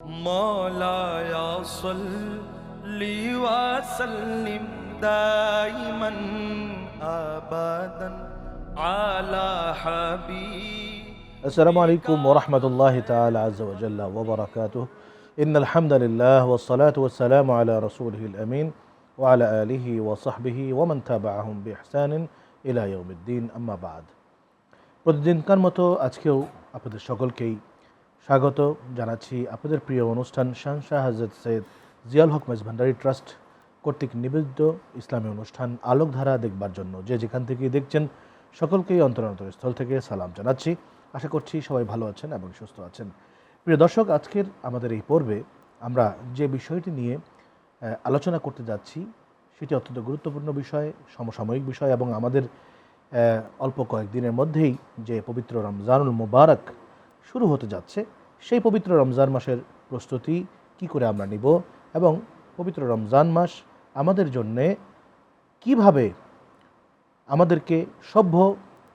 مولاي صل وسلم دائما ابدا على حبيب السلام عليكم ورحمة الله تعالى عز وجل وبركاته إن الحمد لله والصلاة والسلام على رسوله الأمين وعلى آله وصحبه ومن تابعهم بإحسان إلى يوم الدين أما بعد প্রতিদিনকার মতো আজকেও আপনাদের সকলকেই স্বাগত জানাচ্ছি আপনাদের প্রিয় অনুষ্ঠান শাহশাহ হাজরত সৈয়দ জিয়াল হক মেজ ভান্ডারি ট্রাস্ট কর্তৃক নিবেদিত ইসলামী অনুষ্ঠান আলোকধারা দেখবার জন্য। যে যেখান থেকে দেখছেন, সকলকেই অন্তরান্তরস্থল থেকে সালাম জানাচ্ছি। আশা করছি সবাই ভালো আছেন এবং সুস্থ আছেন। প্রিয় দর্শক, আজকের আমাদের এই পর্বে আমরা যে বিষয়টি নিয়ে আলোচনা করতে যাচ্ছি, সেটি অত্যন্ত গুরুত্বপূর্ণ বিষয়, সমসাময়িক বিষয় এবং আমাদের অল্প কয়েকদিনের মধ্যেই যে পবিত্র রমজানুল মুবারক শুরু হতে যাচ্ছে। সেই পবিত্র রমজান মাসের প্রস্তুতি কি করে আমরা নিব এবং পবিত্র রমজান মাস আমাদের জন্যে কীভাবে আমাদেরকে সভ্য,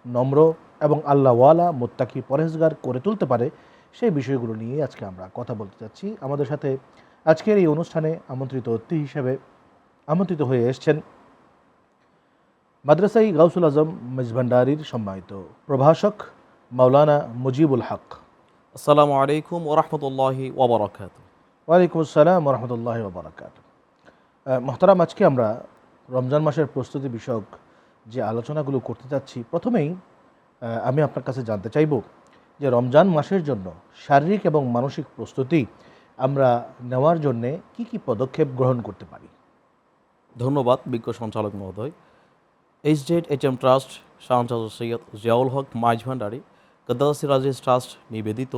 নম্র এবং আল্লাহওয়ালা, মোত্তাকি পরেজগার করে তুলতে পারে, সেই বিষয়গুলো নিয়ে আজকে আমরা কথা বলতে চাচ্ছি আমাদের সাথে আজকের এই অনুষ্ঠানে আমন্ত্রিত অতিথি হিসেবে আমন্ত্রিত হয়ে এসছেন মাদ্রাসাই গাউসুল আজম মেজভান্ডারির সম্মানিত প্রভাষক মাওলানা মুজিবুল হক। আসসালামু আলাইকুম ওরহমতুল্লাহি ওবরাকাত ওয়ালাইকুম আসসালাম রহমতুল্লাহ বারাকাত মোহতারাম আজকে আমরা রমজান মাসের প্রস্তুতি বিষয়ক যে আলোচনাগুলো করতে চাচ্ছি প্রথমেই আমি আপনার কাছে জানতে চাইব যে রমজান মাসের জন্য শারীরিক এবং মানসিক প্রস্তুতি আমরা নেওয়ার জন্যে কি কি পদক্ষেপ গ্রহণ করতে পারি? ধন্যবাদ বিজ্ঞ সঞ্চালক মহোদয়। H Z H M trust Shahzad Syed Ziaul Haq Maij Bhandari. গদ্দাসি রাজিজ trust নিবেদিত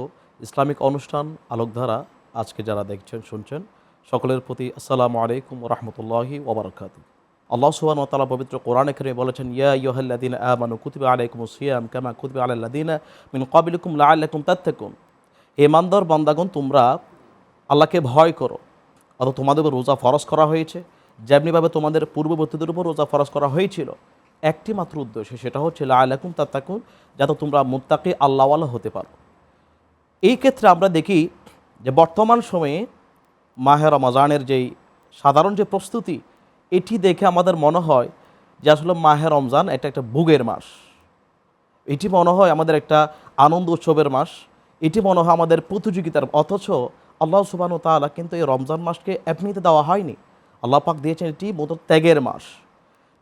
ইসলামিক অনুষ্ঠান আলোকধারা আজকে যারা দেখছেন শুনছেন সকলের প্রতি আসসালামু আলাইকুম রহমতুল্লাহি ওবরাকাত আল্লাহ সুবান তালা পবিত্র কোরআন এখানে বলেছেন, ইয়া ইয়হাল্লাদিন আমানু কুতিবা আলাইকুম সিয়াম কামা কুতিবা আলাল্লাদিন মিন কাবিলকুম লা আলাইকুম তাত্তাকুন এমানদার বান্দাগণ, তোমরা আল্লাহকে ভয় করো অত তোমাদের রোজা ফরজ করা হয়েছে। যেমনিভাবে তোমাদের পূর্ববর্তীদের উপর রোজা ফরজ করা হয়েছিল একটি মাত্র উদ্দেশ্য, সেটা হচ্ছে লাকুম তাত্তাকুন, যাতে তোমরা মুত্তাকি আল্লাহওয়ালা হতে পারো। এই ক্ষেত্রে আমরা দেখি যে বর্তমান সময়ে মাহে রমজানের যেই সাধারণ যে প্রস্তুতি, এটি দেখে আমাদের মনে হয় যে আসলে মাহে রমজান এটা একটা ভোগের মাস। এটি মনে হয় আমাদের একটা আনন্দ উৎসবের মাস। এটি মনে হয় আমাদের প্রতিযোগিতার, অথচ আল্লাহ সুবাহ তাআলা কিন্তু এই রমজান মাসকে এমনিতে দেওয়া হয়নি। আল্লাহ পাক দিয়েছেন এটি মূলত ত্যাগের মাস।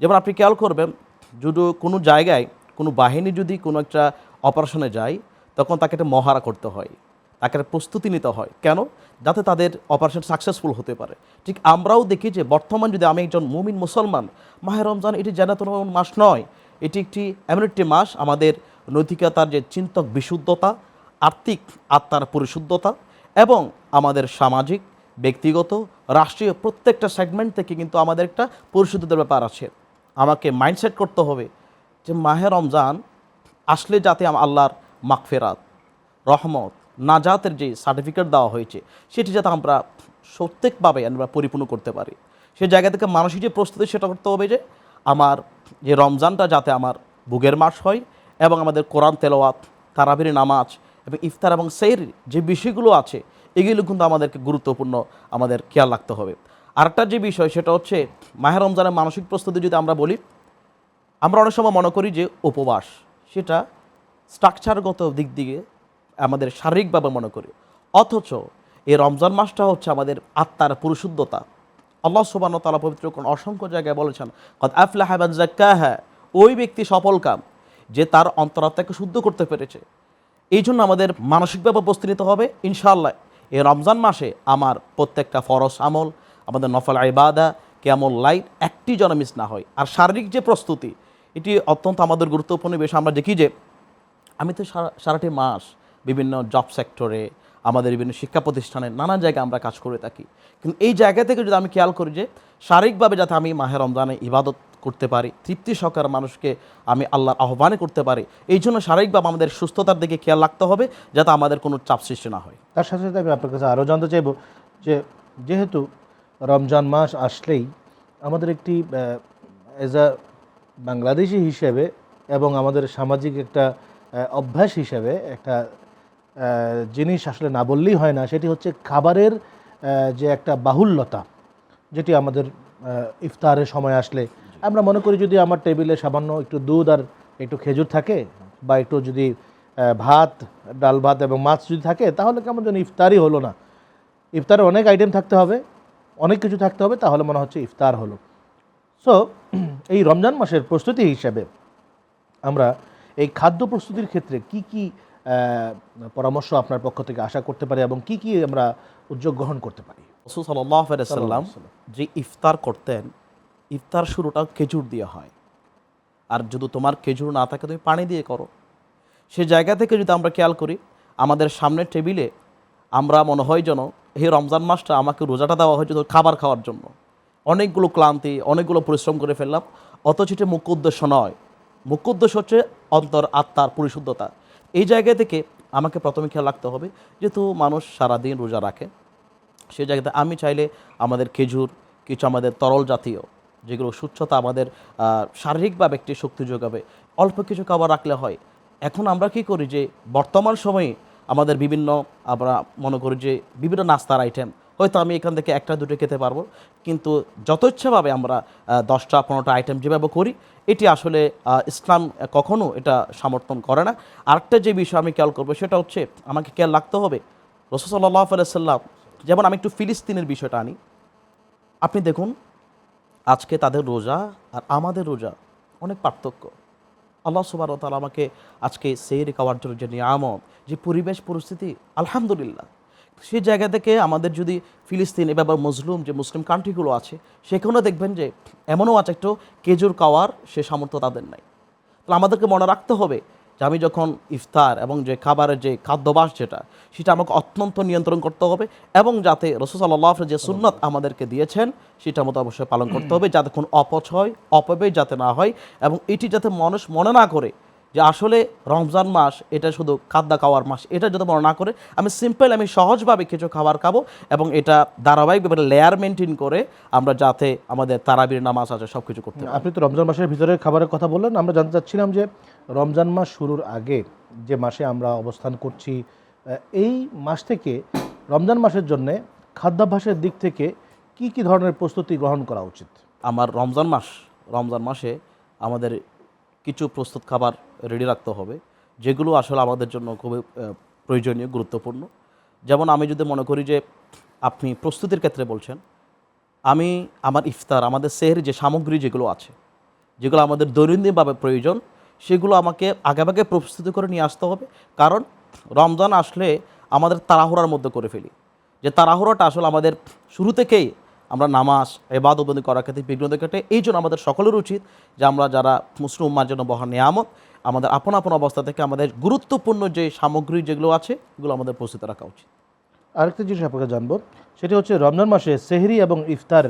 যেমন আপনি খেয়াল করবেন যদি কোনো জায়গায় কোনো বাহিনী যদি কোনো একটা অপারেশনে যায়, তখন তাকে একটা মহারা করতে হয়, তাকে একটা প্রস্তুতি নিতে হয়। কেন? যাতে তাদের অপারেশন সাকসেসফুল হতে পারে। ঠিক আমরাও দেখি যে বর্তমান যদি আমি একজন মুমিন মুসলমান, মাহে রমজান এটি জানাতন মাস নয়, এটি একটি এমন একটি মাস, আমাদের নৈতিকতার যে চিন্তক বিশুদ্ধতা, আর্থিক আত্মার পরিশুদ্ধতা এবং আমাদের সামাজিক, ব্যক্তিগত, রাষ্ট্রীয় প্রত্যেকটা সেগমেন্ট থেকে কিন্তু আমাদের একটা পরিশুদ্ধতার ব্যাপার আছে। আমাকে মাইন্ডসেট করতে হবে যে মাহে রমজান আসলে যাতে আল্লাহর মাগফেরাত, রহমত, নাজাতের যে সার্টিফিকেট দেওয়া হয়েছে, সেটি যাতে আমরা প্রত্যেকভাবে আমরা পরিপূর্ণ করতে পারি। সেই জায়গা থেকে মানসিক যে প্রস্তুতি, সেটা করতে হবে যে আমার যে রমজানটা যাতে আমার বুগের মাস হয় এবং আমাদের কোরআন তেলাওয়াত, তারাবির নামাজ এবং ইফতার এবং সেইর যে বিষয়গুলো আছে, এগুলো কিন্তু আমাদেরকে গুরুত্বপূর্ণ আমাদের খেয়াল রাখতে হবে। আরেকটা যে বিষয়, সেটা হচ্ছে মাহের রমজানের মানসিক প্রস্তুতি যদি আমরা বলি, আমরা অনেক সময় মনে করি যে উপবাস, সেটা স্ট্রাকচারগত দিক দিয়ে আমাদের শারীরিকভাবে মনে করি। অথচ এই রমজান মাসটা হচ্ছে আমাদের আত্মার পরিশুদ্ধতা। আল্লাহ সুবান তালা পবিত্র কোন অসংখ্য জায়গায় বলেছেন আফলা হ্যাবান হ্যাঁ ওই ব্যক্তি সফল কাম যে তার অন্তরাত্মাকে শুদ্ধ করতে পেরেছে। এই জন্য আমাদের মানসিকভাবে প্রস্তুতি নিতে হবে, ইনশাআল্লাহ। এই রমজান মাসে আমার প্রত্যেকটা ফরস আমল আমাদের নফল আইবাদা কেমন লাইট একটি যেন মিস না হয়। আর শারীরিক যে প্রস্তুতি, এটি অত্যন্ত আমাদের গুরুত্বপূর্ণ বিষয়। আমরা দেখি যে, আমি তো সারা, সারাটি মাস বিভিন্ন জব সেক্টরে আমাদের বিভিন্ন শিক্ষা প্রতিষ্ঠানে নানা জায়গায় আমরা কাজ করে থাকি। কিন্তু এই জায়গা থেকে যদি আমি খেয়াল করি যে, শারীরিকভাবে যাতে আমি মাহের রমজানে ইবাদত করতে পারি, তৃপ্তি সহকারে মানুষকে আমি আল্লাহর আহ্বানে করতে পারি, এই জন্য শারীরিকভাবে আমাদের সুস্থতার দিকে খেয়াল রাখতে হবে, যাতে আমাদের কোনো চাপ সৃষ্টি না হয়। তার সাথে সাথে আমি আপনার কাছে আরও জানতে চাইব যে, যেহেতু রমজান মাস আসলেই আমাদের একটি এজ আ বাংলাদেশি হিসেবে এবং আমাদের সামাজিক একটা অভ্যাস হিসেবে একটা জিনিস আসলে না বললেই হয় না সেটি হচ্ছে খাবারের যে একটা বাহুল্যতা যেটি আমাদের ইফতারের সময় আসলে। আমরা মনে করি যদি আমার টেবিলে সামান্য একটু দুধ আর একটু খেজুর থাকে বা একটু যদি ভাত ডাল ভাত এবং মাছ যদি থাকে তাহলে কেমন যেন ইফতারই হলো না। ইফতারে অনেক আইটেম থাকতে হবে। অনেক কিছু থাকতে হবে তাহলে মনে হচ্ছে ইফতার হলো। সো এই রমজান মাসের প্রস্তুতি হিসাবে আমরা এই খাদ্য প্রস্তুতির ক্ষেত্রে কি কি পরামর্শ আপনার পক্ষ থেকে আশা করতে পারি এবং কি কি আমরা উদ্যোগ গ্রহণ করতে পারি? রসুল সাল্লাহ সাল্লাম যে ইফতার করতেন ইফতার শুরুটা খেজুর দিয়ে হয়। আর যদি তোমার খেজুর না থাকে তুমি পানি দিয়ে করো। সে জায়গা থেকে যদি আমরা খেয়াল করি আমাদের সামনের টেবিলে আমরা মনে হয় যেন এই রমজান মাসটা আমাকে রোজাটা দেওয়া হয় শুধু খাবার খাওয়ার জন্য। অনেকগুলো ক্লান্তি, অনেকগুলো পরিশ্রম করে ফেললাম, অথচ এটি মুখ্য উদ্দেশ্য নয়। মুখ্য উদ্দেশ্য হচ্ছে অন্তর, আত্মার পরিশুদ্ধতা। এই জায়গা থেকে আমাকে প্রথমে খেয়াল রাখতে হবে, যেহেতু মানুষ সারাদিন রোজা রাখে সেই জায়গাতে আমি চাইলে আমাদের খেজুর, কিছু আমাদের তরল জাতীয়, যেগুলো সুচ্ছতা আমাদের শারীরিকভাবে একটি শক্তি যোগাবে, অল্প কিছু খাবার রাখলে হয়। এখন আমরা কি করি যে বর্তমান সময়ে আমাদের বিভিন্ন, আমরা মনে করি যে বিভিন্ন নাস্তার আইটেম হয়তো আমি এখান থেকে একটা, দুটো খেতে পারব। কিন্তু যথেচ্ছভাবে আমরা দশটা, পনেরোটা আইটেম যেভাবে করি, এটি আসলে ইসলাম কখনো এটা সমর্থন করে না। আরেকটা যে বিষয় আমি খেয়াল করব, সেটা হচ্ছে আমাকে খেয়াল রাখতে হবে রসুসাল্লাহ সাল্লাম যেমন আমি একটু ফিলিস্তিনের বিষয়টা আনি। আপনি দেখুন, আজকে তাদের রোজা আর আমাদের রোজা অনেক পার্থক্য। আল্লাহ সুবার তালা আমাকে আজকে সেই খাওয়ার জন্য যে নিয়ামত, যে পরিবেশ, পরিস্থিতি, আলহামদুলিল্লাহ। সেই জায়গা থেকে আমাদের যদি ফিলিস্তিন এ ব্যাপার মজলুম যে মুসলিম কান্ট্রিগুলো আছে, সেখানেও দেখবেন যে এমনও আছে একটু কেজুর কাওয়ার সে সামর্থ্য তাদের নাই। তাহলে আমাদেরকে মনে রাখতে হবে যে আমি যখন ইফতার এবং যে খাবারের যে খাদ্যবাস যেটা, সেটা আমাকে অত্যন্ত নিয়ন্ত্রণ করতে হবে এবং যাতে রসুসাল্লাহ যে সুন্নত আমাদেরকে দিয়েছেন, সেটা মতো অবশ্যই পালন করতে হবে যাতে কোনো অপচয়, অপব্যয় যাতে না হয় এবং এটি যাতে মানুষ মনে না করে যে আসলে রমজান মাস এটা শুধু খাদ্যা খাওয়ার মাস এটা যাতে মনে না করে আমি সিম্পল আমি সহজভাবে কিছু খাবার খাব এবং এটা ধারাবাহিকভাবে লেয়ার মেনটেন করে আমরা যাতে আমাদের তারাবির নামাজ আছে সব কিছু করতে আপনি তো রমজান মাসের ভিতরে খাবারের কথা বললেন আমরা জানতে চাচ্ছিলাম যে রমজান মাস শুরুর আগে যে মাসে আমরা অবস্থান করছি এই মাস থেকে রমজান মাসের জন্য খাদ্যাভ্যাসের দিক থেকে কি কি ধরনের প্রস্তুতি গ্রহণ করা উচিত? আমার রমজান মাস রমজান মাসে আমাদের কিছু প্রস্তুত খাবার রেডি রাখতে হবে, যেগুলো আসলে আমাদের জন্য খুবই প্রয়োজনীয়, গুরুত্বপূর্ণ। যেমন আমি যদি মনে করি যে আপনি প্রস্তুতির ক্ষেত্রে বলছেন, আমি আমার ইফতার, আমাদের সেহের যে সামগ্রী যেগুলো আছে, যেগুলো আমাদের দৈনন্দিনভাবে প্রয়োজন, সেগুলো আমাকে আগেভাগে প্রস্তুতি করে নিয়ে আসতে হবে। কারণ রমজান আসলে আমাদের তাড়াহুড়ার মধ্যে করে ফেলি। যে তাড়াহুড়াটা আসলে আমাদের শুরু থেকেই আমরা নামাজ এবাদবন্দি করার ক্ষেত্রে বিঘ্ন কাটে এই জন্য আমাদের সকলের উচিত যে আমরা যারা মুসলিম উম্মার জন্য বহা নিয়ামত, আমাদের আপন আপন অবস্থা থেকে আমাদের গুরুত্বপূর্ণ যে সামগ্রী যেগুলো আছে, এগুলো আমাদের প্রস্তুত রাখা উচিত। আরেকটা জিনিস আপনাকে জানব, সেটি হচ্ছে রমজান মাসে সেহরি এবং ইফতার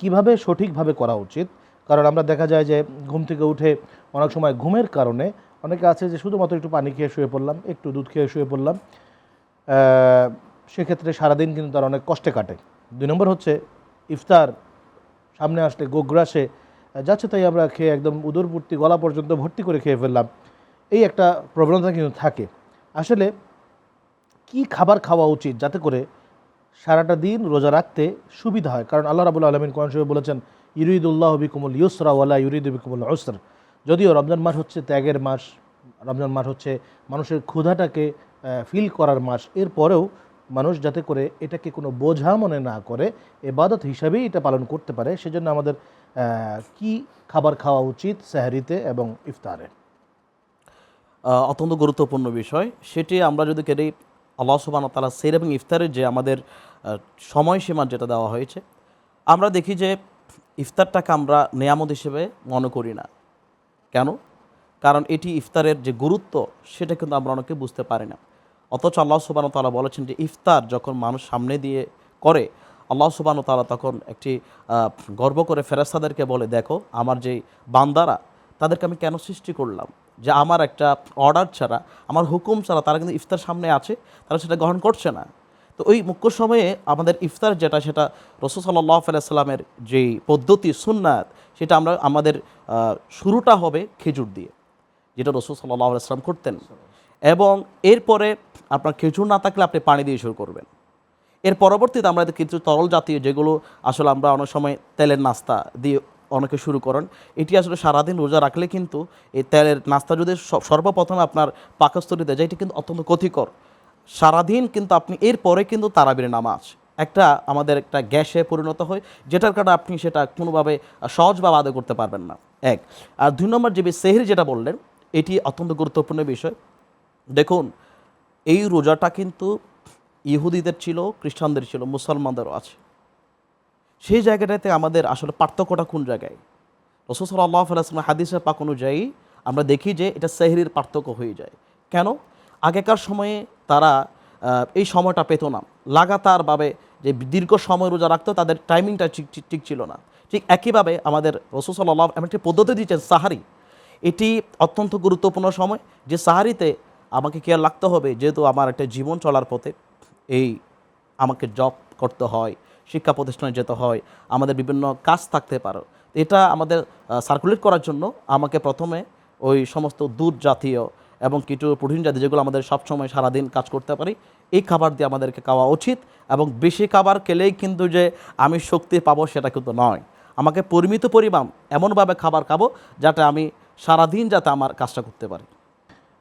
কীভাবে সঠিকভাবে করা উচিত? কারণ আমরা দেখা যায় যে ঘুম থেকে উঠে অনেক সময় ঘুমের কারণে অনেকে আছে যে শুধুমাত্র একটু পানি খেয়ে শুয়ে পড়লাম, একটু দুধ খেয়ে শুয়ে পড়লাম সেক্ষেত্রে সারাদিন কিন্তু তার অনেক কষ্টে কাটে। দুই নম্বর হচ্ছে ইফতার সামনে আসলে গোগ্রাসে যাচ্ছে, তাই আমরা খেয়ে একদম উদরপূর্তি গলা পর্যন্ত ভর্তি করে খেয়ে ফেললাম। এই একটা প্রবণতা কিন্তু থাকে। আসলে কি খাবার খাওয়া উচিত যাতে করে সারাটা দিন রোজা রাখতে সুবিধা হয়? কারণ আল্লাহ রাবুল আলমিন কোরআন বলেছেন, ইউরিদুল্লাহ বিকুমুল ইউসরা ওয়ালা ইউরিদ বিকুমুল যদিও রমজান মাস হচ্ছে ত্যাগের মাস, রমজান মাস হচ্ছে মানুষের ক্ষুধাটাকে ফিল করার মাস। এরপরেও মানুষ যাতে করে এটাকে কোনো বোঝা মনে না করে এবাদত হিসাবেই এটা পালন করতে পারে। সেজন্য আমাদের কি খাবার খাওয়া উচিত সাহারিতে এবং ইফতারে? অত্যন্ত গুরুত্বপূর্ণ বিষয়। সেটি আমরা যদি কেটে আল্লাহ সুবান তালা সের এবং ইফতারের যে আমাদের আহ, সময়সীমা যেটা দেওয়া হয়েছে আমরা দেখি যে ইফতারটাকে আমরা নেয়ামত হিসেবে মনে করি না। কেন? কারণ এটি ইফতারের যে গুরুত্ব সেটা কিন্তু আমরা অনেকে বুঝতে পারি না। অথচ আল্লাহ সুবান তালা বলেছেন যে ইফতার যখন মানুষ সামনে দিয়ে করে, আল্লাহ সুবান তালা তখন একটি গর্ব করে ফেরেস্তাদেরকে বলে, দেখো, আমার যেই বান্দারা, তাদেরকে আমি কেন সৃষ্টি করলাম? যে আমার একটা অর্ডার ছাড়া, আমার হুকুম ছাড়া তারা কিন্তু ইফতার সামনে আছে, তারা সেটা গ্রহণ করছে না। তো ওই মুখ্য সময়ে আমাদের ইফতার যেটা, সেটা রসুল সাল্লাহ সাল্লামের যেই পদ্ধতি, সুন্নাত, সেটা আমরা, আমাদের শুরুটা হবে খেজুর দিয়ে, যেটা রসুল সাল্লাহ সাল্লাম করতেন। এবং এরপরে আপনার খেজুর না থাকলে আপনি পানি দিয়ে শুরু করবেন। এর পরবর্তীতে আমরা কিছু তরল জাতীয় যেগুলো আসলে আমরা অনেক সময় তেলের নাস্তা দিয়ে অনেকে শুরু করেন, এটি আসলে সারাদিন রোজা রাখলে কিন্তু এই তেলের নাস্তা যদি সর্বপ্রথম আপনার পাকস্থলিতে যায়, এটি কিন্তু অত্যন্ত ক্ষতিকর। সারাদিন কিন্তু আপনি এরপরে কিন্তু তারাবির নামাজ। একটা আমাদের একটা গ্যাসে পরিণত হয়, যেটার কারণে আপনি সেটা কোনোভাবে সহজভাবে আদায় করতে পারবেন না। এক, আর দুই নম্বর যে সেহরি যেটা বললেন, এটি অত্যন্ত গুরুত্বপূর্ণ বিষয়। দেখুন, এই রোজাটা কিন্তু ইহুদিদের ছিল, খ্রিস্টানদের ছিল, মুসলমানদেরও আছে। সেই জায়গাটাতে আমাদের আসলে পার্থক্যটা কোন জায়গায়? রসুল সাল্লাহ আলাইসলাম হাদিসের পাক অনুযায়ী আমরা দেখি যে এটা সেহরির পার্থক্য হয়ে যায়। কেন? আগেকার সময়ে তারা এই সময়টা পেত না। লাগাতারভাবে যে দীর্ঘ সময় রোজা রাখতো, তাদের টাইমিংটা ঠিক ছিল না। ঠিক একইভাবে আমাদের রসুল সাল্লাহ এমন একটি পদ্ধতি দিয়েছেন, সাহারি। এটি অত্যন্ত গুরুত্বপূর্ণ সময়। যে সাহারিতে আমাকে খেয়াল রাখতে হবে? যেহেতু আমার একটা জীবন চলার পথে এই আমাকে জব করতে হয়, শিক্ষা প্রতিষ্ঠানে যেতে হয়, আমাদের বিভিন্ন কাজ থাকতে পারো। এটা আমাদের সার্কুলেট করার জন্য আমাকে প্রথমে ওই সমস্ত দুধ জাতীয় এবং কিছু প্রোটিন জাতীয় যেগুলো আমাদের সবসময় সারাদিন কাজ করতে পারি, এই খাবার দিয়ে আমাদেরকে খাওয়া উচিত এবং বেশি খাবার খেলেই কিন্তু যে আমি শক্তি পাবো সেটা কিন্তু নয়। আমাকে পরিমিত পরিমাণ এমনভাবে খাবার খাব যাতে আমি সারাদিন যাতে আমার কাজটা করতে পারি।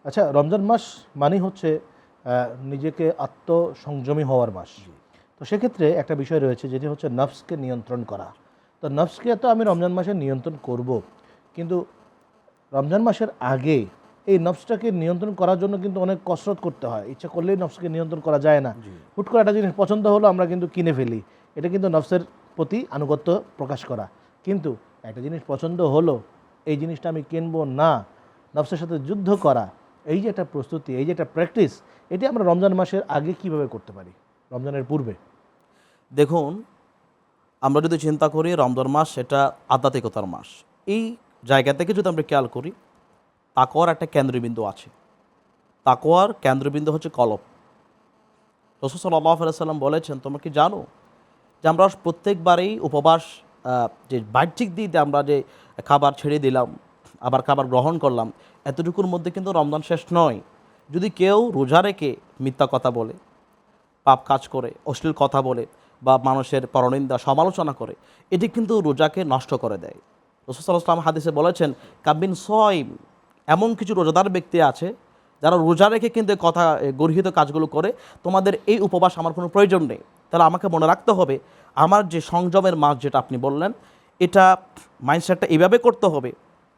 আচ্ছা রমজান মাস মানেই হচ্ছে নিজেকে আত্মসংযমী হওয়ার মাস। তো সেক্ষেত্রে একটা বিষয় রয়েছে যেটি হচ্ছে নফসকে নিয়ন্ত্রণ করা। তো নফসকে তো আমি রমজান মাসে নিয়ন্ত্রণ করব কিন্তু রমজান মাসের আগে এই নফসটাকে নিয়ন্ত্রণ করার জন্য কিন্তু অনেক কসরত করতে হয়। ইচ্ছা করলেই নফসকে নিয়ন্ত্রণ করা যায় না। হুট করে একটা জিনিস পছন্দ হলো আমরা কিন্তু কিনে ফেলি। এটা কিন্তু নফসের প্রতি আনুগত্য প্রকাশ করা। কিন্তু একটা জিনিস পছন্দ হলো এই জিনিসটা আমি কিনবো না নফসের সাথে যুদ্ধ করা এই যে একটা প্রস্তুতি, এই যে একটা প্র্যাকটিস এটি আমরা রমজান মাসের আগে কীভাবে করতে পারি? রমজানের পূর্বে। দেখুন, আমরা যদি চিন্তা করি, রমজান মাস সেটা আধ্যাত্মিকতার মাস। এই জায়গা থেকে যদি আমরা খেয়াল করি তাকোয়ার একটা কেন্দ্রবিন্দু আছে। তাকোয়ার কেন্দ্রবিন্দু হচ্ছে কলব। রসুল সাল্লাহ সাল্লাম বলেছেন, তোমরা কি জানো যে আমরা প্রত্যেকবারেই উপবাস যে বাহ্যিক দিক দিয়ে আমরা যে খাবার ছেড়ে দিলাম আবার খাবার গ্রহণ করলাম, এতটুকুর মধ্যে কিন্তু রমজান শেষ নয়। যদি কেউ রোজা রেখে মিথ্যা কথা বলে, পাপ কাজ করে, অশ্লীল কথা বলে বা মানুষের পরনিন্দা, সমালোচনা করে, এটি কিন্তু রোজাকে নষ্ট করে দেয়। রসুলাম হাদিসে বলেছেন কাবিন সয়ম এমন কিছু রোজাদার ব্যক্তি আছে, যারা রোজা রেখে কিন্তু কথা গর্হিত কাজগুলো করে, তোমাদের এই উপবাস আমার কোনো প্রয়োজন নেই। তাহলে আমাকে মনে রাখতে হবে, আমার যে সংযমের মাস যেটা আপনি বললেন, এটা মাইন্ডসেটটা এইভাবে করতে হবে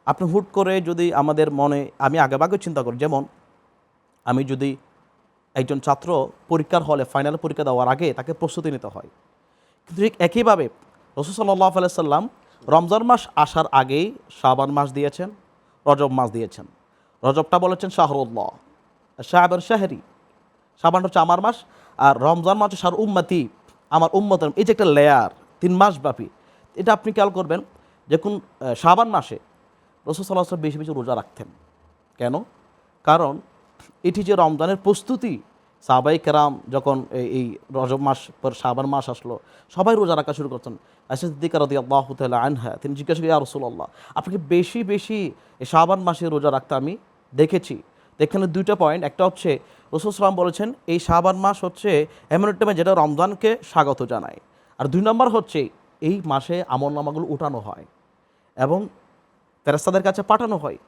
আপনি হুট করে যদি আমাদের মনে আমি আগেভাগে চিন্তা করি যেমন আমি যদি একজন ছাত্র পরীক্ষার হলে ফাইনাল পরীক্ষা দেওয়ার আগে তাকে প্রস্তুতি নিতে হয়। কিন্তু ঠিক একইভাবে রসুল সাল্লাহ আলাইসাল্লাম রমজান মাস আসার আগেই শাবান মাস দিয়েছেন রজব মাস দিয়েছেন। রজবটা বলেছেন শাহরুল্লাহ। শাহবান শাহরি। শাবান হচ্ছে আমার মাস আর রমজান মাস শাহর উম্মাতি আমার উম্মত এই যে একটা লেয়ার তিন মাস ব্যাপী এটা আপনি খেয়াল করবেন দেখুন আহ, শাবান মাসে রসুল সাল্লাহ আসলাম বেশি বেশি রোজা রাখতেন। কেন? কারণ এটি যে রমজানের প্রস্তুতি সাহাবাই কেরাম যখন এই- রজব মাস পর সাবান মাস আসলো, সবাই রোজা রাখা শুরু করছেন আসাদিকা রদি আল্লাহ তাল্লাহ আনহা, তিনি জিজ্ঞাসা করি রসুল্লাহ আপনাকে বেশি বেশি সাবান মাসে রোজা রাখতে আমি দেখেছি। এখানে দুইটা পয়েন্ট একটা হচ্ছে রসুল সালাম বলেছেন, এই সাবান মাস হচ্ছে এমন একটা যেটা রমজানকে স্বাগত জানায়। আর দুই নম্বর হচ্ছে, এই মাসে আমল নামাগুলো উঠানো হয়। এবং ফেরেস্তাদের কাছে পাঠানো হয়।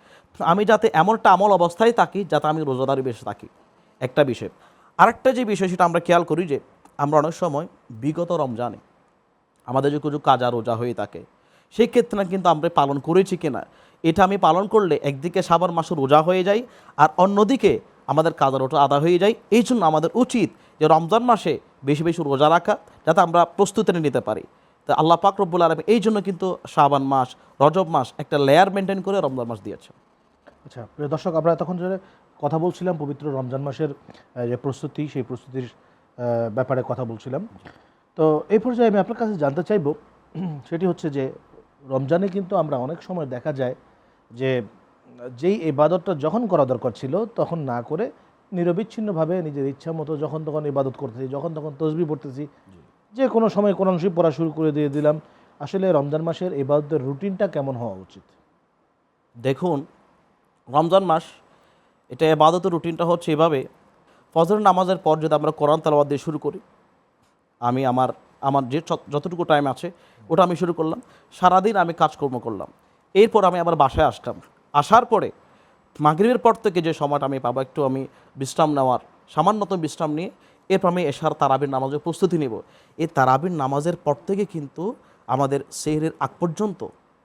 আমি যাতে এমনটা আমল অবস্থায় থাকি, যাতে আমি রোজাদারি বেশি থাকি। একটা বিষয়। আরেকটা যে বিষয়, সেটা আমরা খেয়াল করি যে, আমরা অনেক সময় বিগত রমজানে আমাদের যে কিছু কাজা রোজা হয়ে থাকে, সেই ক্ষেত্রে না কিন্তু আমরা পালন করেছি কিনা? এটা আমি পালন করলে একদিকে সাবান মাসে রোজা হয়ে যায়, আর অন্যদিকে আমাদের কাজা রোজা আদা হয়ে যায়। এই জন্য আমাদের উচিত যে রমজান মাসে বেশি বেশি রোজা রাখা, যাতে আমরা প্রস্তুতি নিতে পারি। তা আল্লাহ পাক রব্বুল আলম এই জন্য কিন্তু শাবান মাস রজব মাস একটা লেয়ার মেনটেন করে রমজান মাস দিয়েছে। আচ্ছা প্রিয় দর্শক আমরা তখন যে কথা বলছিলাম পবিত্র রমজান মাসের যে প্রস্তুতি সেই প্রস্তুতির ব্যাপারে কথা বলছিলাম। তো এই পর্যায়ে আমি আপনার কাছে জানতে চাইব সেটি হচ্ছে যে রমজানে কিন্তু আমরা অনেক সময় দেখা যায় যে যেই ইবাদতটা যখন করা দরকার ছিল তখন না করে নিরবিচ্ছিন্নভাবে নিজের ইচ্ছা মতো যখন তখন ইবাদত করতেছি যখন তখন তসবি পড়তেছি। যে কোনো সময় কোরআন শরীফ পড়া শুরু করে দিয়ে দিলাম আসলে রমজান মাসের ইবাদতের রুটিনটা কেমন হওয়া উচিত? দেখুন, রমজান মাস, এটা এবাদতের রুটিনটা হচ্ছে এভাবে, ফজর নামাজের পর যদি আমরা কোরআন তালাবাদ দিয়ে শুরু করি, আমি আমার আমার যে যতটুকু টাইম আছে, ওটা আমি শুরু করলাম, সারাদিন আমি কাজকর্ম করলাম। এরপর আমি আবার বাসায় আসলাম। আসার পরে, মাগরিবের পর থেকে যে সময়টা আমি পাবো, একটু আমি বিশ্রাম নেওয়ার, সামান্যতম বিশ্রাম নিয়ে, এরপর আমি এশার তারাবির নামাজের প্রস্তুতি নেব। এই তারাবির নামাজের পর থেকে কিন্তু আমাদের সেহরের আগ পর্যন্ত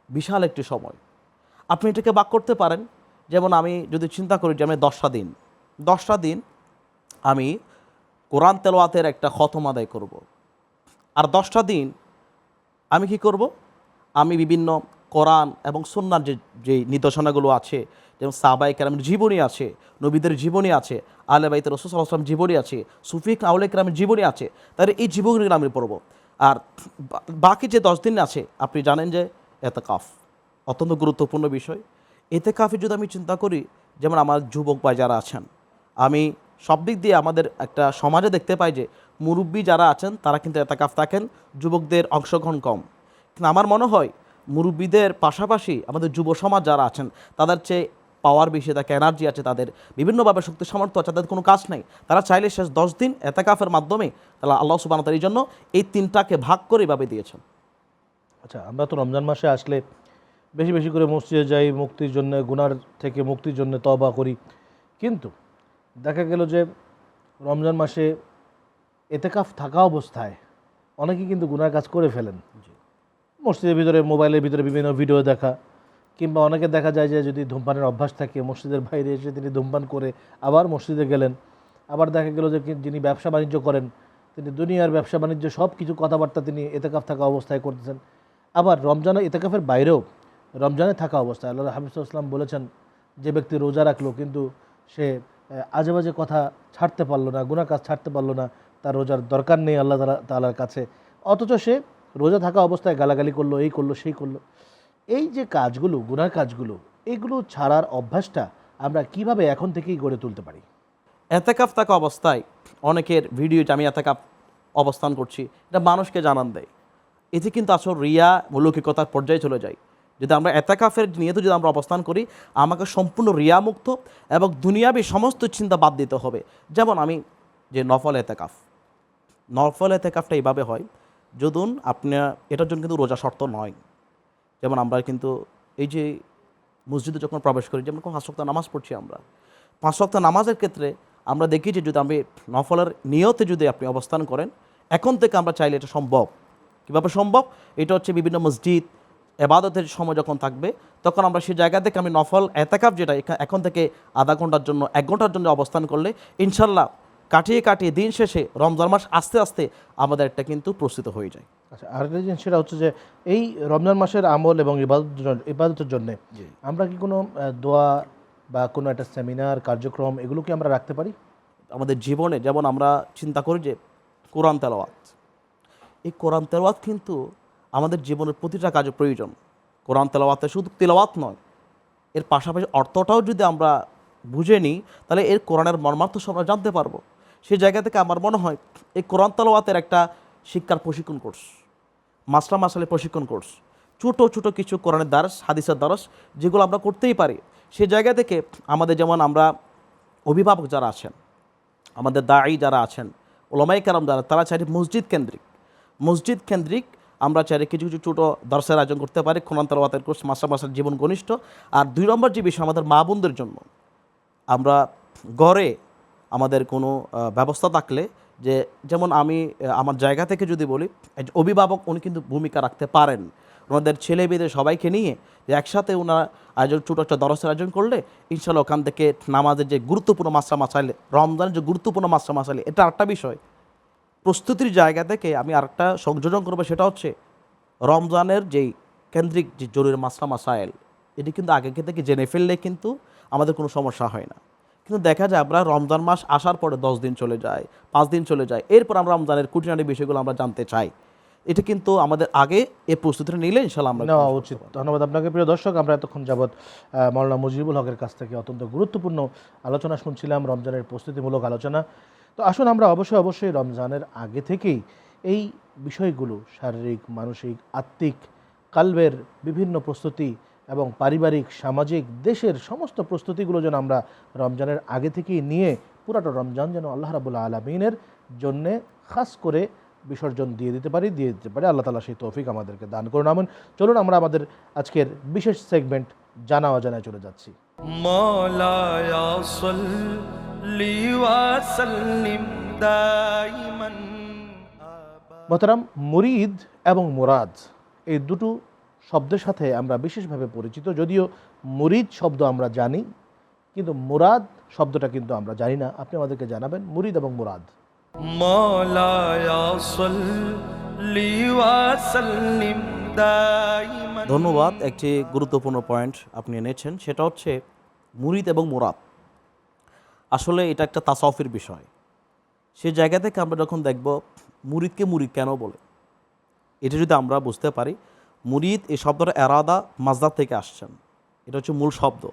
বিশাল একটি সময়। আপনি এটাকে বাক করতে পারেন। যেমন আমি যদি চিন্তা করি যে আমি দশটা দিন দশটা দিন আমি কোরআন তেলোয়াতের একটা খতম আদায় করব। আর দশটা দিন আমি কি করব? আমি বিভিন্ন কোরআন এবং সন্ন্যার যে যে নিদর্শনাগুলো আছে, যেমন সাবাই কেরামের জীবনী আছে, নবীদের জীবনী আছে আলে বাইতে রসুলাম জীবনী আছে, সুফিক আউলে কেরামের জীবনী আছে, তাহলে এই জীবনীগুলো আমি পড়ব। আর বাকি যে দশ দিন আছে, আপনি জানেন যে এত কাফ অত্যন্ত গুরুত্বপূর্ণ বিষয়। এতে কাফে যদি আমি চিন্তা করি, যেমন আমার যুবক ভাই যারা আছেন, আমি সব দিক দিয়ে আমাদের একটা সমাজে দেখতে পাই যে, মুরব্বী যারা আছেন, তারা কিন্তু এতাকাফ থাকেন, যুবকদের অংশগ্রহণ কম। কিন্তু আমার মনে হয়, মুরব্বীদের পাশাপাশি আমাদের যুব সমাজ যারা আছেন, তাদের চেয়ে পাওয়ার বেশি থাকে এনার্জি আছে তাদের। বিভিন্নভাবে শক্তি সামর্থ্য আছে তাদের কোনো কাজ নেই। তারা চাইলে শেষ দশ দিন এতাকাফের মাধ্যমে তারা আল্লাহ সুবান এই জন্য এই তিনটাকে ভাগ করে এভাবে দিয়েছেন। আচ্ছা আমরা তো রমজান মাসে আসলে বেশি বেশি করে মসজিদে যাই মুক্তির জন্য গুনার থেকে মুক্তির জন্য তবা করি। কিন্তু দেখা গেল যে রমজান মাসে এতেকাফ থাকা অবস্থায় অনেকে কিন্তু গুনার কাজ করে ফেলেন। মসজিদের ভিতরে মোবাইলের ভিতরে বিভিন্ন ভিডিও দেখা কিংবা অনেকে দেখা যায় যে যদি ধূমপানের অভ্যাস থাকে, মসজিদের বাইরে এসে তিনি ধূমপান করে আবার মসজিদে গেলেন। আবার দেখা গেল যে যিনি ব্যবসা বাণিজ্য করেন, তিনি দুনিয়ার ব্যবসা বাণিজ্য, সব কিছু কথাবার্তা তিনি এতেকাফ থাকা অবস্থায় করতেছেন। আবার রমজানে এতেকাফের বাইরেও রমজানে থাকা অবস্থায় আল্লাহ হাফিজুল বলেছেন, যে ব্যক্তি রোজা রাখল কিন্তু সে আজে বাজে কথা ছাড়তে পারল না গুণা কাজ ছাড়তে পারল না, তার রোজার দরকার নেই আল্লাহ তালা তালার কাছে। অথচ সে রোজা থাকা অবস্থায় গালাগালি করল, এই করল, সেই করল। এই যে কাজগুলো, গুনার কাজগুলো, এগুলো ছাড়ার অভ্যাসটা আমরা কীভাবে এখন থেকেই গড়ে তুলতে পারি? এতেকাফ থাকা অবস্থায় অনেকের ভিডিওতে আমি এতেকাফ অবস্থান করছি, এটা মানুষকে জানান দেয়। এতে কিন্তু আসল রিয়া মৌলৌকিকতার পর্যায়ে চলে যায়। যদি আমরা এতেকাফের নিয়েতে যদি আমরা অবস্থান করি, আমাকে সম্পূর্ণ রিয়া মুক্ত এবং দুনিয়াবি সমস্ত চিন্তা বাদ দিতে হবে। যেমন আমি যে নফল এতেকাফ। নফল এতেকাফটা এইভাবে হয়, যদুন আপনার, এটার জন্য কিন্তু রোজা শর্ত নয়। যেমন আমরা কিন্তু এই যে মসজিদে যখন প্রবেশ করি, যেমন পাঁচ সপ্তাহ নামাজ পড়ছি আমরা, পাঁচ সপ্তাহ নামাজের ক্ষেত্রে আমরা দেখি যে যদি আমি নফলের নিয়তে যদি আপনি অবস্থান করেন, এখন থেকে আমরা চাইলে এটা সম্ভব। কীভাবে সম্ভব? এটা হচ্ছে বিভিন্ন মসজিদ, এবাদতের সময় যখন থাকবে, তখন আমরা সেই জায়গা থেকে আমি নফল এতাকাপ যেটা এখন থেকে আধা ঘণ্টার জন্য, এক ঘণ্টার জন্য অবস্থান করলে ইনশাল্লাহ কাটিয়ে কাটিয়ে দিন শেষে রমজান মাস আস্তে আস্তে আমাদের একটা কিন্তু প্রস্তুত হয়ে যায়। আচ্ছা আরেকটা জিনিস সেটা হচ্ছে যে এই রমজান মাসের আমল এবং ইবাদত ইবাদতের জন্য আমরা কি কোনো দোয়া বা কোনো একটা সেমিনার কার্যক্রম এগুলো কি আমরা রাখতে পারি? আমাদের জীবনে যেমন আমরা চিন্তা করি যে কোরআন তেলাওয়াত। এই কোরআন তেলাওয়াত কিন্তু আমাদের জীবনের প্রতিটা কাজে প্রয়োজন। কোরআন তেলাওয়াতে শুধু তেলাওয়াত নয় এর পাশাপাশি অর্থটাও যদি আমরা বুঝে নিই তাহলে এর কোরআনের মর্মার্থ সব আমরা জানতে পারব। সেই জায়গা থেকে আমার মনে হয় এই কোরআন তেলাওয়াতের একটা শিক্ষার প্রশিক্ষণ কোর্স, মাসলা মাসালে প্রশিক্ষণ কোর্স, ছোটো ছোটো কিছু কোরআনের দ্বারস হাদিসের দ্বারস যেগুলো আমরা করতেই পারি। সেই জায়গা থেকে আমাদের যেমন আমরা অভিভাবক যারা আছেন, আমাদের দায়ী যারা আছেন ওলামাই কারাম যারা, তারা চাইলে মসজিদ কেন্দ্রিক মসজিদ কেন্দ্রিক আমরা চাইলে কিছু কিছু ছোটো দর্শের আয়োজন করতে পারি তালাবাতের কোর্স মাসা মাসার জীবন ঘনিষ্ঠ। আর দুই নম্বর যে বিষয় আমাদের মা বোনদের জন্য, আমরা গড়ে আমাদের কোনো ব্যবস্থা থাকলে যে যেমন আমি আমার জায়গা থেকে যদি বলি অভিভাবক উনি কিন্তু ভূমিকা রাখতে পারেন। ওনাদের ছেলে মেয়েদের সবাইকে নিয়ে যে একসাথে ওনারা আয়োজন, ছোটো একটা দরসের আয়োজন করলে ইনশাল্লাহ ওখান থেকে নামাজের যে গুরুত্বপূর্ণ মাসা মাসাইলে রমজানের যে গুরুত্বপূর্ণ মাসা মাসাইলে এটা আরেকটা বিষয়। প্রস্তুতির জায়গা থেকে আমি আরেকটা সংযোজন করব, সেটা হচ্ছে রমজানের যেই কেন্দ্রিক যে জরুরি মাসলা মাসাইল এটি কিন্তু আগে থেকে জেনে ফেললে কিন্তু আমাদের কোনো সমস্যা হয় না। কিন্তু দেখা যায় আমরা রমজান মাস আসার পরে দশ দিন চলে যায় পাঁচ দিন চলে যায়। এরপর আমরা রমজানের খুঁটিনাটি বিষয়গুলো আমরা জানতে চাই। এটা কিন্তু আমাদের আগে এ প্রস্তুতিটা নিলে ইনশাল্লাহ আমরা নেওয়া উচিত। ধন্যবাদ আপনাকে। প্রিয় দর্শক আমরা এতক্ষণ যাবৎ মৌলানা মুজিবুল হকের কাছ থেকে অত্যন্ত গুরুত্বপূর্ণ আলোচনা শুনছিলাম রমজানের প্রস্তুতিমূলক আলোচনা। তো আসুন আমরা অবশ্যই অবশ্যই রমজানের আগে থেকেই এই বিষয়গুলো শারীরিক মানসিক আত্মিক কালবের বিভিন্ন প্রস্তুতি এবং পারিবারিক সামাজিক দেশের সমস্ত প্রস্তুতিগুলো যেন আমরা রমজানের আগে থেকেই নিয়ে পুরাটা রমজান যেন আল্লাহ রাবুল্লা আলমিনের জন্যে খাস করে বিসর্জন দিয়ে দিতে পারি দিয়ে দিতে পারি। আল্লাহ তালা সেই তৌফিক আমাদেরকে দান করুন আমন। চলুন আমরা আমাদের আজকের বিশেষ সেগমেন্ট জানা অজানায় চলে যাচ্ছি। মতারাম মুরিদ এবং মুরাদ এই দুটো শব্দের সাথে আমরা বিশেষভাবে পরিচিত, যদিও মুরিদ শব্দ আমরা জানি, কিন্তু মুরাদ শব্দটা কিন্তু আমরা জানি না। আপনি আমাদেরকে জানাবেন, মুরিদ এবং মুরাদ। ধন্যবাদ, একটি গুরুত্বপূর্ণ পয়েন্ট আপনি এনেছেন, সেটা হচ্ছে মুরিদ এবং মুরাদ। আসলে এটা একটা তাসাউফের বিষয়। সে জায়গা থেকে আমরা যখন দেখব, মুরিদকে মুরিদ কেন বলে? এটা যদি আমরা বুঝতে পারি মুরিদ এই শব্দটা এরাদা মাজদার থেকে আসছেন। এটা হচ্ছে মূল শব্দ।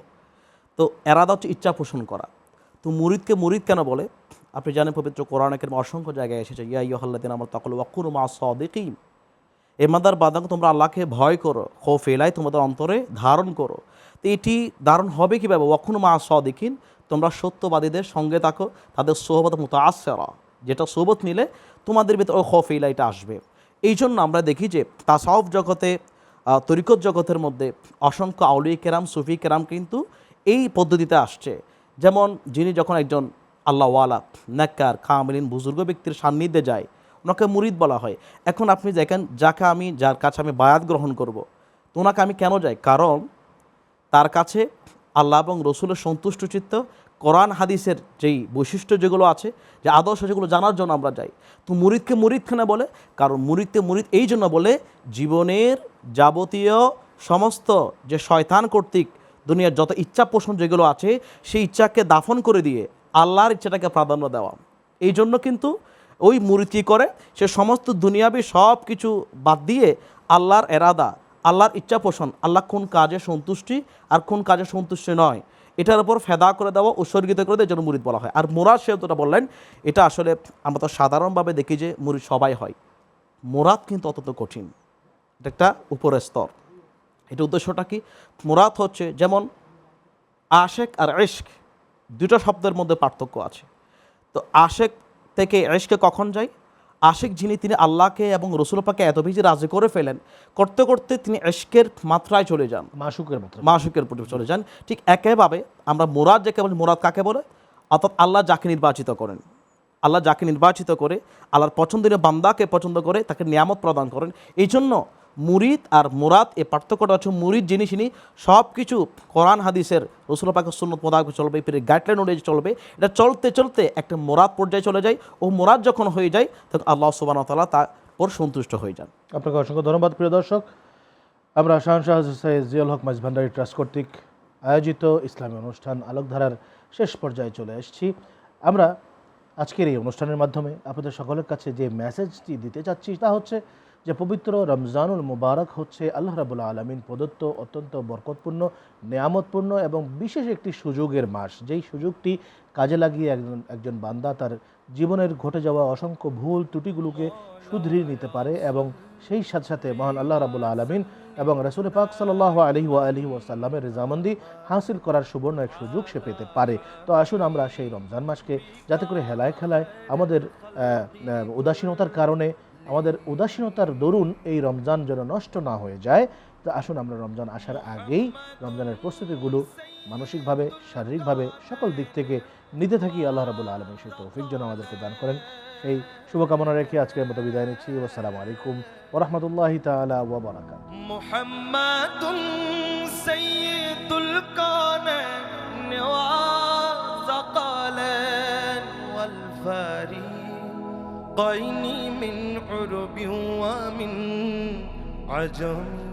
তো এরাদা হচ্ছে ইচ্ছা পোষণ করা। তো মুরিদকে মুরিদ কেন বলে? আপনি জানেন পবিত্র কোরআনকের অসংখ্য জায়গায় এসেছে, ইয়া ইহল্লাদিন আমার তকল ওয়াকুর মা সদিকিম এমাদার বাদাং তোমরা আল্লাহকে ভয় করো খো ফেলাই তোমাদের অন্তরে ধারণ করো। তো এটি ধারণ হবে কীভাবে? ওয়াকুন মা সদিকিন, তোমরা সত্যবাদীদের সঙ্গে থাকো, তাদের সোহবত মতো আসেরা যেটা সোহবত নিলে তোমাদের ভিতরে খফ ইলাইটা আসবে। এই জন্য আমরা দেখি যে তাসাউফ জগতে তরিকত জগতের মধ্যে অসংখ্য আউলি কেরাম, সুফি কেরাম কিন্তু এই পদ্ধতিতে আসছে। যেমন যিনি যখন একজন আল্লাহওয়ালা নাক্কার, খামিলিন, বুজুর্গ ব্যক্তির সান্নিধ্যে যায়, ওনাকে মুরিদ বলা হয়। এখন আপনি দেখেন, যাকে আমি, যার কাছে আমি বায়াত গ্রহণ করব, তো ওনাকে আমি কেন যাই? কারণ তার কাছে আল্লাহ এবং রসুলের সন্তুষ্ট চিত্ত কোরআন হাদিসের যেই বৈশিষ্ট্য যেগুলো আছে, যে আদর্শ যেগুলো জানার জন্য আমরা যাই, তো মুরিদকে মুরিদ খানে বলে? কারণ মুরিদকে মুরিদ এই জন্য বলে, জীবনের যাবতীয় সমস্ত যে শয়তান কর্তৃক দুনিয়ার যত ইচ্ছা পোষণ যেগুলো আছে, সেই ইচ্ছাকে দাফন করে দিয়ে আল্লাহর ইচ্ছাটাকে প্রাধান্য দেওয়া। এই জন্য কিন্তু ওই মুরিদ কী করে? সে সমস্ত দুনিয়াবি সব কিছু বাদ দিয়ে আল্লাহর এরাদা, আল্লাহর ইচ্ছা পোষণ, আল্লাহ কোন কাজে সন্তুষ্টি আর কোন কাজে সন্তুষ্টি নয়। এটার উপর ফেদা করে দেওয়া, উৎসর্গিত করে দেওয়া জন্য মুরিদ বলা হয়। আর মোরাদ সে যেটা বললেন, এটা আসলে আমরা তো সাধারণভাবে দেখি যে মুরিদ সবাই হয়। মোরাদ কিন্তু অত্যন্ত কঠিন। এটা একটা উপরের স্তর। এটা উদ্দেশ্যটা কি? মোরাদ হচ্ছে যেমন আশেক আর এশক দুটো শব্দের মধ্যে পার্থক্য আছে। তো আশেক থেকে এশকে কখন যায়? আশেক যিনি তিনি আল্লাহকে এবং রসুল পাকে এত বেশি রাজি করে ফেলেন করতে করতে তিনি এশকের মাত্রায় চলে যান। মাসুকের মাত্রা। মাসুকের প্রতি চলে যান। ঠিক একেভাবে আমরা মোরাদ যাকে বলি মোরাদ কাকে বলে? অর্থাৎ আল্লাহ যাকে নির্বাচিত করেন। আল্লাহ যাকে নির্বাচিত করে, আল্লাহর পছন্দনীয় বান্দাকে পছন্দ করে, তাকে নিয়ামত প্রদান করেন। এই জন্য মুরিদ আর মুরাদ এ পার্থক্যটা হচ্ছে মুরিদ যিনি তিনি সব কিছু কোরআন, হাদিসের রসুল পাকের সুন্নত মোদাকে চলবে ফিরে গাইডলাইন অনুযায়ী চলবে। এটা চলতে চলতে একটা মোরাদ পর্যায়ে চলে যায়। ও মোরাদ যখন হয়ে যায়, তখন আল্লাহ সুবান তালা তার পর সন্তুষ্ট হয়ে যান। আপনাকে অসংখ্য ধন্যবাদ, প্রিয় দর্শক। আমরা শাহনশাহ সৈয়দ জিয়াউল হক মাঝ ভান্ডারী ট্রাস্ট কর্তৃক আয়োজিত ইসলামী অনুষ্ঠান আলোকধারার শেষ পর্যায়ে চলে এসেছি। আমরা আজকের এই অনুষ্ঠানের মাধ্যমে আপনাদের সকলের কাছে যে মেসেজটি দিতে চাচ্ছি তা হচ্ছে যে পবিত্র রমজানুল মুবারক হচ্ছে আল্লাহ রাবুল্লা আলমিন প্রদত্ত অত্যন্ত বরকতপূর্ণ নেয়ামতপূর্ণ এবং বিশেষ একটি সুযোগের মাস। যেই সুযোগটি কাজে লাগিয়ে একজন একজন বান্দা তার জীবনের ঘটে যাওয়া অসংখ্য ভুল ত্রুটিগুলোকে শুধরিয়ে নিতে পারে এবং সেই সাথে সাথে মহান আল্লাহ রাবুল্লাহ আলমিন এবং রসুল পাক সাল্লাহ আলহি ও আলহি ওসাল্লামের রেজামন্দি হাসিল করার সুবর্ণ এক সুযোগ সে পেতে পারে। তো আসুন আমরা সেই রমজান মাসকে যাতে করে হেলায় খেলায় আমাদের উদাসীনতার কারণে, আমাদের উদাসীনতার দরুন এই রমজান যেন নষ্ট না হয়ে যায়। তো আসুন আমরা রমজান আসার আগেই রমজানের প্রস্তুতিগুলো মানসিকভাবে, শারীরিকভাবে সকল দিক থেকে নিতে থাকি। আল্লাহ রাবুল আলমী সেই তৌফিক যেন আমাদেরকে দান করেন। এই শুভকামনা রেখে আজকের মতো বিদায় নিচ্ছি। আসসালামু আলাইকুম ওরহমতুল্লাহি তালা ওবরাকাত মোহাম্মদুল সাইয়্যিদুল কানান ওয়া সাকালান ওয়াল ফারিকাইনি মিন উরবি ওয়া মিন আজম।